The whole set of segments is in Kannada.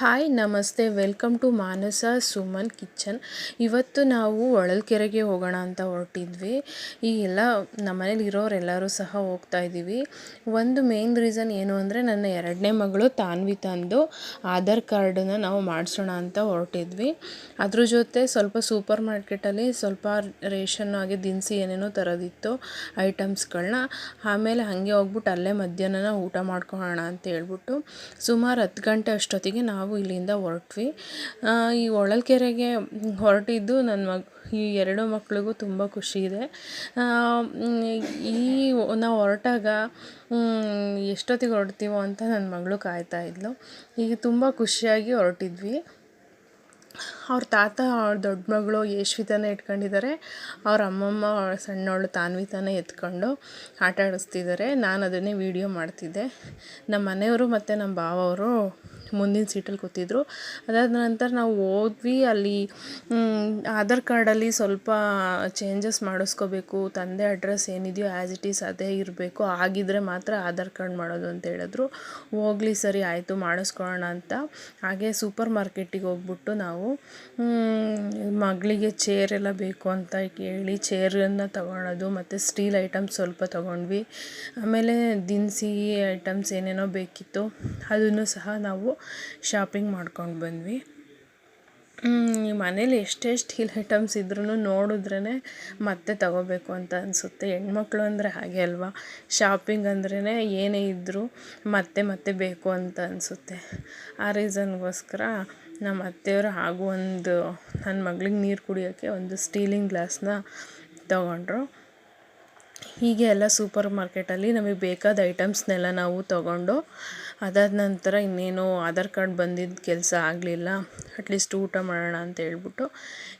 ಹಾಯ್ ನಮಸ್ತೆ. Welcome to Manasa Suman kitchen ಇವತ್ತು ನಾವು ಹೊಳಲ್ಕೆರೆಗೆ ಹೋಗೋಣ ಅಂತ ಹೊರಟಿದ್ವಿ. ಈ ಎಲ್ಲ ನಮ್ಮನೇಲಿರೋರೆಲ್ಲರೂ ಸಹ ಹೋಗ್ತಾ ಇದ್ದೀವಿ. ಒಂದು ಮೇನ್ ರೀಸನ್ ಏನು ಅಂದರೆ ನನ್ನ ಎರಡನೇ ಮಗಳು ತಾನ್ವಿ ತಂದು ಆಧಾರ್ ಕಾರ್ಡನ್ನು ನಾವು ಮಾಡಿಸೋಣ ಅಂತ ಹೊರಟಿದ್ವಿ. ಅದ್ರ ಜೊತೆ ಸ್ವಲ್ಪ ಸೂಪರ್ ಮಾರ್ಕೆಟಲ್ಲಿ ಸ್ವಲ್ಪ ರೇಷನ್ ಆಗಿ ದಿನಸಿ ಏನೇನೋ ತರೋದಿತ್ತು ಐಟಮ್ಸ್ಗಳನ್ನ. ಆಮೇಲೆ ಹಾಗೆ ಹೋಗ್ಬಿಟ್ಟು ಅಲ್ಲೇ ಮಧ್ಯಾಹ್ನ ಊಟ ಮಾಡ್ಕೊಳ್ಳೋಣ ಅಂತ ಹೇಳ್ಬಿಟ್ಟು ಸುಮಾರು ಹತ್ತು ಗಂಟೆ ಅಷ್ಟೊತ್ತಿಗೆ ನಾವು ನಾವು ಇಲ್ಲಿಂದ ಹೊರಟ್ವಿ. ಈ ಹೊಳಲ್ಕೆರೆಗೆ ಹೊರಟಿದ್ದು ನನ್ನ ಮಗ, ಈ ಎರಡು ಮಕ್ಕಳಿಗೂ ತುಂಬ ಖುಷಿ ಇದೆ. ಈ ನಾವು ಹೊರಟಾಗ ಎಷ್ಟೊತ್ತಿಗೆ ಹೊರಡ್ತೀವೋ ಅಂತ ನನ್ನ ಮಗಳು ಕಾಯ್ತಾ ಇದ್ಲು. ಈಗ ತುಂಬ ಖುಷಿಯಾಗಿ ಹೊರಟಿದ್ವಿ. ಅವ್ರ ತಾತ, ಅವ್ರ ದೊಡ್ಡ ಮಗಳು ಯಶ್ವಿತಾನ ಇಟ್ಕೊಂಡಿದ್ದಾರೆ. ಅವ್ರ ಅಮ್ಮಮ್ಮ ಸಣ್ಣವಳು ತಾನ್ವಿತಾನ ಎತ್ಕೊಂಡು ಆಟ ಆಡಿಸ್ತಿದ್ದಾರೆ. ನಾನು ಅದನ್ನೇ ವೀಡಿಯೋ ಮಾಡ್ತಿದ್ದೆ. ನಮ್ಮ ಮನೆಯವರು ಮತ್ತು ನಮ್ಮ ಭಾವವರು ಮುಂದಿನ ಸೀಟಲ್ಲಿ ಕೂತಿದ್ರು. ಅದಾದ ನಂತರ ನಾವು ಹೋದ್ವಿ. ಅಲ್ಲಿ ಆಧಾರ್ ಕಾರ್ಡಲ್ಲಿ ಸ್ವಲ್ಪ ಚೇಂಜಸ್ ಮಾಡಿಸ್ಕೋಬೇಕು. ತಂದೆ ಅಡ್ರೆಸ್ ಏನಿದೆಯೋ ಆ್ಯಸ್ ಇಟ್ ಈಸ್ ಅದೇ ಇರಬೇಕು. ಆಗಿದ್ದರೆ ಮಾತ್ರ ಆಧಾರ್ ಕಾರ್ಡ್ ಮಾಡೋದು ಅಂತ ಹೇಳಿದ್ರು. ಹೋಗಲಿ ಸರಿ, ಆಯಿತು, ಮಾಡಿಸ್ಕೊಳ್ಳೋಣ ಅಂತ. ಹಾಗೆ ಸೂಪರ್ ಮಾರ್ಕೆಟಿಗೆ ಹೋಗ್ಬಿಟ್ಟು ನಾವು ಮಗಳಿಗೆ ಚೇರ್ ಎಲ್ಲ ಬೇಕು ಅಂತ ಕೇಳಿ ಚೇರನ್ನು ತಗೊಳೋದು, ಮತ್ತು ಸ್ಟೀಲ್ ಐಟಮ್ಸ್ ಸ್ವಲ್ಪ ತೊಗೊಂಡ್ವಿ. ಆಮೇಲೆ ದಿನಸಿ ಐಟಮ್ಸ್ ಏನೇನೋ ಬೇಕಿತ್ತು. ಅದನ್ನು ಸಹ ನಾವು ಶಾಪಿಂಗ್ ಮಾಡ್ಕೊಂಡು ಬಂದ್ವಿ. ಮನೇಲಿ ಎಷ್ಟೆಷ್ಟು ಸ್ಟೀಲ್ ಐಟಮ್ಸ್ ಇದ್ರೂ ನೋಡಿದ್ರೇ ಮತ್ತೆ ತಗೋಬೇಕು ಅಂತ ಅನಿಸುತ್ತೆ. ಹೆಣ್ಮಕ್ಳು ಅಂದರೆ ಹಾಗೆ ಅಲ್ವಾ? ಶಾಪಿಂಗ್ ಅಂದ್ರೇ ಏನೇ ಇದ್ದರೂ ಮತ್ತೆ ಮತ್ತೆ ಬೇಕು ಅಂತ ಅನಿಸುತ್ತೆ. ಆ ರೀಸನ್ಗೋಸ್ಕರ ನಮ್ಮ ಅತ್ತೆಯವರು ಹಾಗೂ ಒಂದು ನನ್ನ ಮಗಳಿಗೆ ನೀರು ಕುಡಿಯೋಕ್ಕೆ ಒಂದು ಸ್ಟೀಲಿಂಗ್ ಗ್ಲಾಸ್ನ ತಗೊಂಡ್ರು. ಹೀಗೆ ಎಲ್ಲ ಸೂಪರ್ ಮಾರ್ಕೆಟಲ್ಲಿ ನಮಗೆ ಬೇಕಾದ ಐಟಮ್ಸ್ನೆಲ್ಲ ನಾವು ತಗೊಂಡು ಅದಾದ ನಂತರ ಇನ್ನೇನು ಆಧಾರ್ ಕಾರ್ಡ್ ಬಂದಿದ್ದ ಕೆಲಸ ಆಗಲಿಲ್ಲ. ಅಟ್ಲೀಸ್ಟ್ ಊಟ ಮಾಡೋಣ ಅಂತ ಹೇಳ್ಬಿಟ್ಟು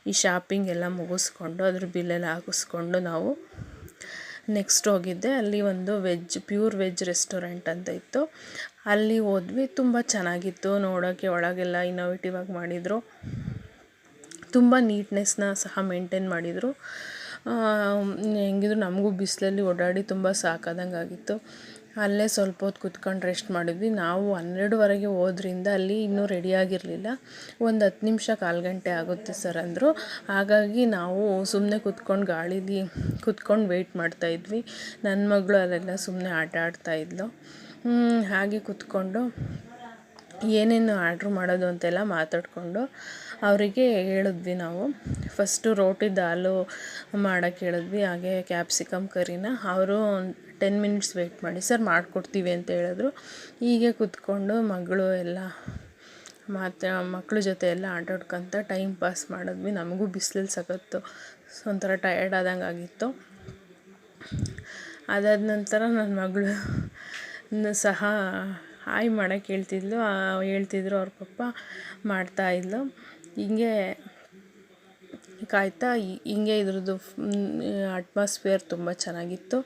ಈ ಶಾಪಿಂಗ್ ಎಲ್ಲ ಮುಗಿಸ್ಕೊಂಡು, ಅದ್ರ ಬಿಲ್ಲೆಲ್ಲ ಹಾಕಿಸ್ಕೊಂಡು ನಾವು ನೆಕ್ಸ್ಟ್ ಹೋಗಿದ್ದೆ. ಅಲ್ಲಿ ಒಂದು ವೆಜ್ ಪ್ಯೂರ್ ವೆಜ್ ರೆಸ್ಟೋರೆಂಟ್ ಅಂತ ಇತ್ತು. ಅಲ್ಲಿ ಹೋದ್ವಿ. ತುಂಬ ಚೆನ್ನಾಗಿತ್ತು. ನೋಡೋಕ್ಕೆ ಒಳಗೆಲ್ಲ ಇನ್ನೋವೇಟಿವ್ ಆಗಿ ಮಾಡಿದರು. ತುಂಬ ನೀಟ್ನೆಸ್ನ ಸಹ ಮೇಂಟೈನ್ ಮಾಡಿದರು. ಹೆಂಗಿದ್ರು ನಮಗೂ ಬಿಸಿಲಲ್ಲಿ ಓಡಾಡಿ ತುಂಬ ಸಾಕಾದಂಗೆ ಆಗಿತ್ತು ಅಲ್ಲೇ ಸ್ವಲ್ಪ ಹೊತ್ತು ಕುತ್ಕೊಂಡು ರೆಸ್ಟ್ ಮಾಡಿದ್ವಿ. ನಾವು ಹನ್ನೆರಡುವರೆಗೆ ಹೋದ್ರಿಂದ ಅಲ್ಲಿ ಇನ್ನೂ ರೆಡಿಯಾಗಿರಲಿಲ್ಲ ಒಂದು ಹತ್ತು ನಿಮಿಷ ಕಾಲು ಗಂಟೆ ಆಗುತ್ತೆ ಸರ್ ಅಂದರು. ಹಾಗಾಗಿ ನಾವು ಸುಮ್ಮನೆ ಕುತ್ಕೊಂಡು ಗಾಳೀಲಿ ಕುತ್ಕೊಂಡು ವೆಯ್ಟ್ ಮಾಡ್ತಾಯಿದ್ವಿ ನನ್ನ ಮಗಳು ಅಲ್ಲೆಲ್ಲ ಸುಮ್ಮನೆ ಆಟ ಆಡ್ತಾಯಿದ್ಲು ಹಾಗೆ ಕುತ್ಕೊಂಡು ಏನೇನು ಆರ್ಡ್ರ್ ಮಾಡೋದು ಅಂತೆಲ್ಲ ಮಾತಾಡಿಕೊಂಡು ಅವರಿಗೆ ಹೇಳಿದ್ವಿ ನಾವು. ಫಸ್ಟು ರೋಟಿ ದಾಲು ಮಾಡೋಕ್ಕೆ ಹೇಳಿದ್ವಿ, ಹಾಗೆ ಕ್ಯಾಪ್ಸಿಕಮ್ ಕರಿನ. ಅವರು ಟೆನ್ ಮಿನಿಟ್ಸ್ ವೆಯ್ಟ್ ಮಾಡಿ, ಸರ್ ಮಾಡಿಕೊಡ್ತೀವಿ ಅಂತ ಹೇಳಿದ್ರು. ಹೀಗೆ ಕೂತ್ಕೊಂಡು ಮಗಳು ಎಲ್ಲ ಮತ್ತು ಮಕ್ಕಳ ಜೊತೆ ಎಲ್ಲ ಆಟಾಡ್ಕೊಂತ ಟೈಮ್ ಪಾಸ್ ಮಾಡಿದ್ವಿ. ನಮಗೂ ಬಿಸಿಲಲ್ಲಿ ಸಖತ್ತು ಒಂಥರ ಟಯರ್ಡ್ ಆದಂಗೆ ಆಗಿತ್ತು. ಅದಾದ ನಂತರ ನನ್ನ ಮಗಳು ಸಹ ಹಾಯ್ ಮಾಡೋಕ್ಕೆ ಹೇಳ್ತಿದ್ಲು ಹೇಳ್ತಿದ್ರು ಅವ್ರ ಪಪ್ಪ. ಮಾಡ್ತಾಯಿದ್ಲು ಹಿಂಗೆ ಕಾಯ್ತಾ ಹಿಂಗೆ ಇದ್ರದ್ದು ಅಟ್ಮಾಸ್ಫಿಯರ್ ತುಂಬ ಚೆನ್ನಾಗಿತ್ತು.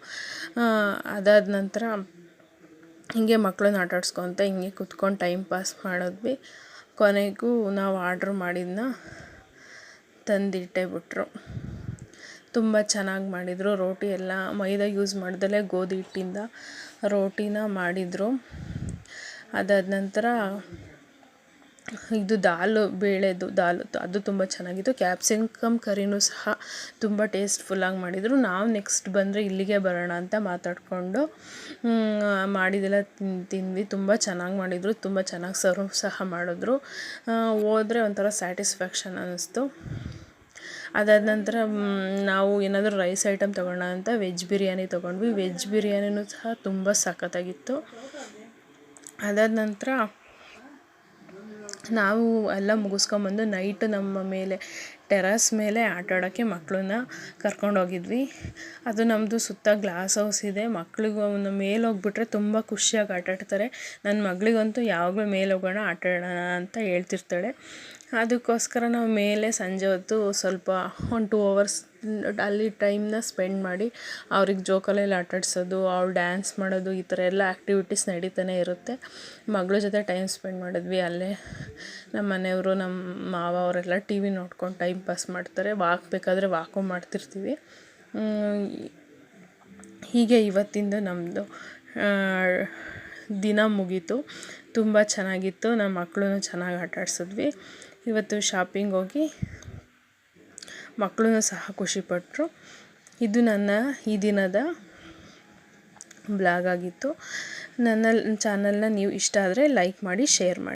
ಅದಾದ ನಂತರ ಹೀಗೆ ಮಕ್ಕಳನ್ನ ಆಟಾಡ್ಸ್ಕೊತ ಹಿಂಗೆ ಕುತ್ಕೊಂಡು ಟೈಮ್ ಪಾಸ್ ಮಾಡಿದ್ವಿ. ಕೊನೆಗೂ ನಾವು ಆರ್ಡ್ರ್ ಮಾಡಿದ್ನ ತಂದಿಟ್ಟೆ ಬಿಟ್ರು. ತುಂಬ ಚೆನ್ನಾಗಿ ಮಾಡಿದರು. ರೋಟಿ ಎಲ್ಲ ಮೈದಾ ಯೂಸ್ ಮಾಡ್ದಲೇ ಗೋಧಿ ಹಿಟ್ಟಿಂದ ರೋಟಿನ ಮಾಡಿದರು. ಅದಾದ ನಂತರ ಇದು ದಾಲು, ಬೇಳೆದು, ದಾಲ್ ಅದು ತುಂಬ ಚೆನ್ನಾಗಿತ್ತು. ಕ್ಯಾಪ್ಸಿಕಮ್ ಕರಿನೂ ಸಹ ತುಂಬ ಟೇಸ್ಟ್ಫುಲ್ಲಾಗಿ ಮಾಡಿದರು. ನಾವು ನೆಕ್ಸ್ಟ್ ಬಂದರೆ ಇಲ್ಲಿಗೆ ಬರೋಣ ಅಂತ ಮಾತಾಡಿಕೊಂಡು ಮಾಡಿದ್ದೆಲ್ಲ ತಿಂದ್ವಿ. ತುಂಬ ಚೆನ್ನಾಗಿ ಮಾಡಿದರು. ತುಂಬ ಚೆನ್ನಾಗಿ ಸರ್ವ್ ಸಹ ಮಾಡಿದ್ರು. ಹೋದರೆ ಒಂಥರ ಸ್ಯಾಟಿಸ್ಫ್ಯಾಕ್ಷನ್ ಅನ್ನಿಸ್ತು ಅದಾದ ನಂತರ ನಾವು ಏನಾದರೂ ರೈಸ್ ಐಟಮ್ ತೊಗೊಳ್ಳೋಣ ಅಂತ ವೆಜ್ ಬಿರಿಯಾನಿ ತೊಗೊಂಡ್ವಿ. ವೆಜ್ ಬಿರಿಯಾನಿನೂ ಸಹ ತುಂಬ ಸಖತ್ತಾಗಿತ್ತು. ಅದಾದ ನಂತರ ನಾವು ಎಲ್ಲ ಮುಗಿಸ್ಕೊಂಬಂದು ನೈಟ್ ನಮ್ಮ ಮೇಲೆ ಟೆರಸ್ ಮೇಲೆ ಆಟ ಆಡೋಕ್ಕೆ ಮಕ್ಕಳನ್ನ ಕರ್ಕೊಂಡೋಗಿದ್ವಿ ಅದು ನಮ್ಮದು ಸುತ್ತ ಗ್ಲಾಸ್ ಹೌಸ್ ಇದೆ. ಮಕ್ಳಿಗೂ ಮೇಲೆ ಹೋಗ್ಬಿಟ್ರೆ ತುಂಬ ಖುಷಿಯಾಗಿ ಆಟಾಡ್ತಾರೆ ನನ್ನ ಮಗಳಿಗಂತೂ ಯಾವಾಗಲೂ ಮೇಲೆ ಹೋಗೋಣ, ಆಟ ಆಡೋಣ ಅಂತ ಹೇಳ್ತಿರ್ತಾಳೆ. ಅದಕ್ಕೋಸ್ಕರ ನಾವು ಮೇಲೆ ಸಂಜೆ ಹೊತ್ತು ಸ್ವಲ್ಪ ಒನ್ ಟೂ ಅವರ್ಸ್ ಅಲ್ಲಿ ಟೈಮ್ನ ಸ್ಪೆಂಡ್ ಮಾಡಿ ಅವ್ರಿಗೆ ಜೋಕಾಲಿಯಲ್ಲಿ ಆಟಾಡ್ಸೋದು, ಅವ್ರು ಡ್ಯಾನ್ಸ್ ಮಾಡೋದು, ಈ ಥರ ಎಲ್ಲ ಆ್ಯಕ್ಟಿವಿಟೀಸ್ ನಡೀತಾನೆ ಇರುತ್ತೆ. ಮಗಳ ಜೊತೆ ಟೈಮ್ ಸ್ಪೆಂಡ್ ಮಾಡಿದ್ವಿ, ಅಲ್ಲೇ ನಮ್ಮ ಮನೆಯವರು ನಮ್ಮ ಮಾವ ಅವರೆಲ್ಲ ಟಿ ವಿ ನೋಡ್ಕೊಂಡು ಟೈಮ್ ಪಾಸ್ ಮಾಡ್ತಾರೆ. ವಾಕ್ ಬೇಕಾದರೆ ವಾಕು ಮಾಡ್ತಿರ್ತೀವಿ. ಹೀಗೆ ಇವತ್ತಿಂದ ನಮ್ಮದು ದಿನ ಮುಗೀತು. ತುಂಬ ಚೆನ್ನಾಗಿತ್ತು. ನಮ್ಮ ಮಕ್ಕಳು ಚೆನ್ನಾಗಿ ಆಟ ಆಡಿಸಿದ್ವಿ ಇವತ್ತು ಶಾಪಿಂಗ್ ಹೋಗಿ ಮಕ್ಕಳೂ ಸಹ ಖುಷಿಪಟ್ಟರು ಇದು ನನ್ನ ಈ ದಿನದ ಬ್ಲಾಗ್ ಆಗಿತ್ತು. ನನ್ನ ಚಾನಲ್ನ ನೀವು ಇಷ್ಟ ಆದರೆ ಲೈಕ್ ಮಾಡಿ, ಶೇರ್ ಮಾಡಿ.